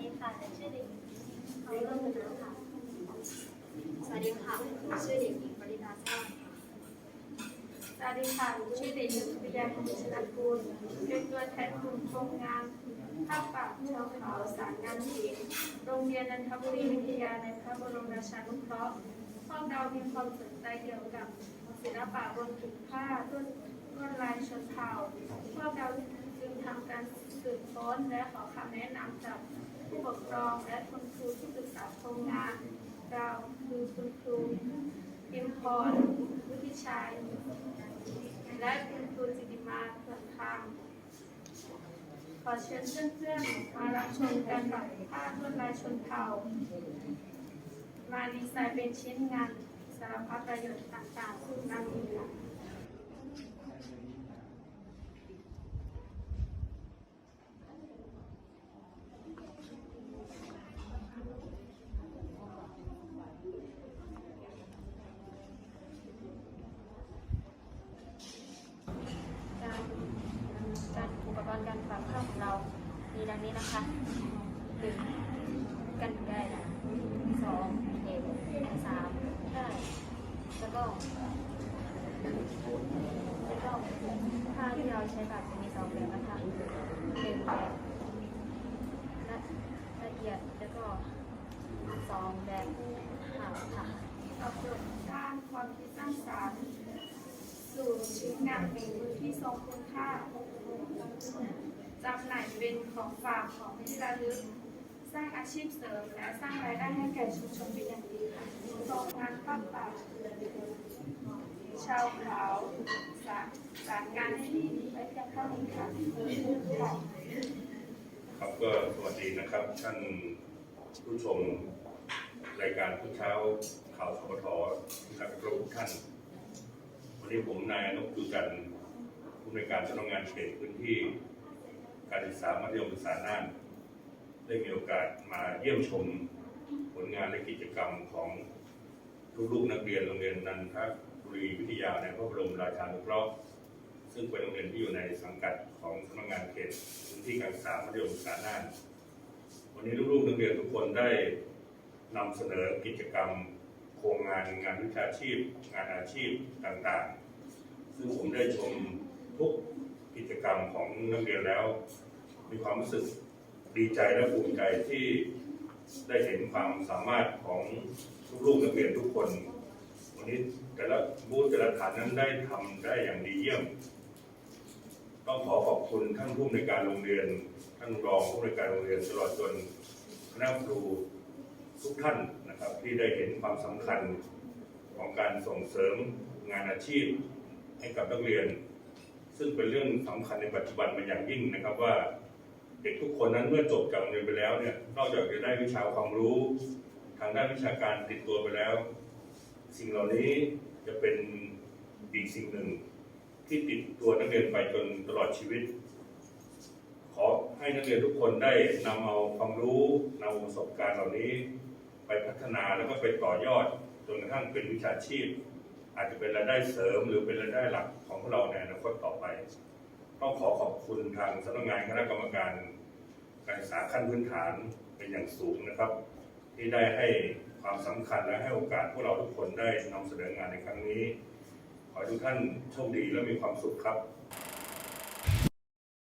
ดีค่ะชื่อเด็กหญิงเขาเริ่มนะค่ะ สวัสดีค่ะชื่อเด็กหญิงปริตาช่าสวัสดีค่ะชื่อเด็กหญิงปริยาภูชนะกูลเป็นตัวแทนกลุ่มโครงงานภาพปากชาวเขาสารงานศิลป์โรงเรียนนันทบุรีวิทยาในพระบรมราชานุเคราะห์พวกเรามีความสนใจเกี่ยวกับศิลปะบนผืนผ้าต้นต้นลายชนเผ่าพวกเราจึงทำการสืบค้นและขอคำแนะนำจาก ปกครองและคุณครูที่ปรึกษาโครงงาน เราคือคุณครูเอิมพรวุฒิชัย และคุณครูจิติมาเผื่อคำขอเชิญเพื่อนๆมารับชมการปักผ้าลวดลายชนเผ่า มาดีไซน์เป็นชิ้นงานสารพัดประโยชน์ต่างๆซึ่งนำมารการอุปกรณ์การปักผ้าของเรา มี ดังนี้นะคะหนึ่งกันไกรสองเข็มสามได้แล้วก็แล้วก็ผ้าที่เราใช้ปักจะมีสองแบบนะคะหนึ่งแบบละเอียดแล้วก็สองแบบห่างค่ะตอบโจทย์ด้านความคิดสร้างสรรค์สู่ชิ้นงานเป็นมือที่ทรงคุณค่า จำหน่ายเป็นของฝากของที่ระลึก สร้างอาชีพเสริมและสร้างรายได้ให้แก่ชุมชนเป็นอย่างดีค่ะโรงงานป้าป่าชาวเขาสารสารงานให้ดีไว้เพียงเท่านี้ค่ะค่ะครับก็สวัสดีนะครับท่านผู้ชมรายการผู้เช้าข่าวสปทที่รักทุกท่าน วันนี้ผมนายนกคือกันผู้ในวยการสำนักงานเขตพื้นที่ การศึกษามัธยมศึกษาน่านได้มีโอกาสมาเยี่ยมชมผลงานและกิจกรรมของลูกๆนักเรียนโรงเรียนนันทบุรีวิทยาในพระบรมราชานุเคราะห์ซึ่งเป็นโรงเรียนที่อยู่ในสังกัดของสำนักงานเขตพื้นที่การศึกษามัธยมศึกษาน่าน วันนี้ลูกๆนักเรียนทุกคนได้นำเสนอกิจกรรม โครงงานงานวิชาชีพ งานอาชีพต่างๆ ซึ่งผมได้ชมทุกกิจกรรมของนักเรียนแล้ว มีความรู้สึกดีใจและภูมิใจที่ได้เห็นความสามารถของลูกนักเรียนทุกคน วันนี้แต่ละบูธแต่ละฐานนั้นได้ทำได้อย่างดีเยี่ยม ต้องขอขอบคุณท่านผู้อำนวยการโรงเรียน ท่านรองผู้อำนวยการโรงเรียนตลอดจนคณะครูทุกท่านนะครับที่ได้เห็นความสำคัญของการส่งเสริมงานอาชีพให้กับนักเรียน ซึ่งเป็นเรื่องสำคัญในปัจจุบันเป็นอย่างยิ่งนะครับว่า เด็กทุกคนนั้นเมื่อจบจากโรงเรียนไปแล้วเนี่ยนอกจากจะได้วิชาความรู้ ทางด้านวิชาการติดตัวไปแล้ว สิ่งเหล่านี้จะเป็นอีกสิ่งหนึ่งที่ติดตัวนักเรียนไปจนตลอดชีวิต ขอให้นักเรียนทุกคนได้นำเอาความรู้นำประสบการณ์เหล่านี้ ไปพัฒนาแล้วก็ไปต่อยอดจนกระทั่งเป็นวิชาชีพ อาจจะเป็นรายได้เสริมหรือเป็นรายได้หลักของพวกเราในอนาคตต่อไป ต้องขอขอบคุณทางสำนักงานคณะกรรมการการศึกษาขั้นพื้นฐานเป็นอย่างสูงนะครับ ที่ได้ให้ความสำคัญและให้โอกาสพวกเราทุกคนได้นำเสนองานในครั้งนี้ ขอให้ทุกท่านโชคดีและมีความสุขครับ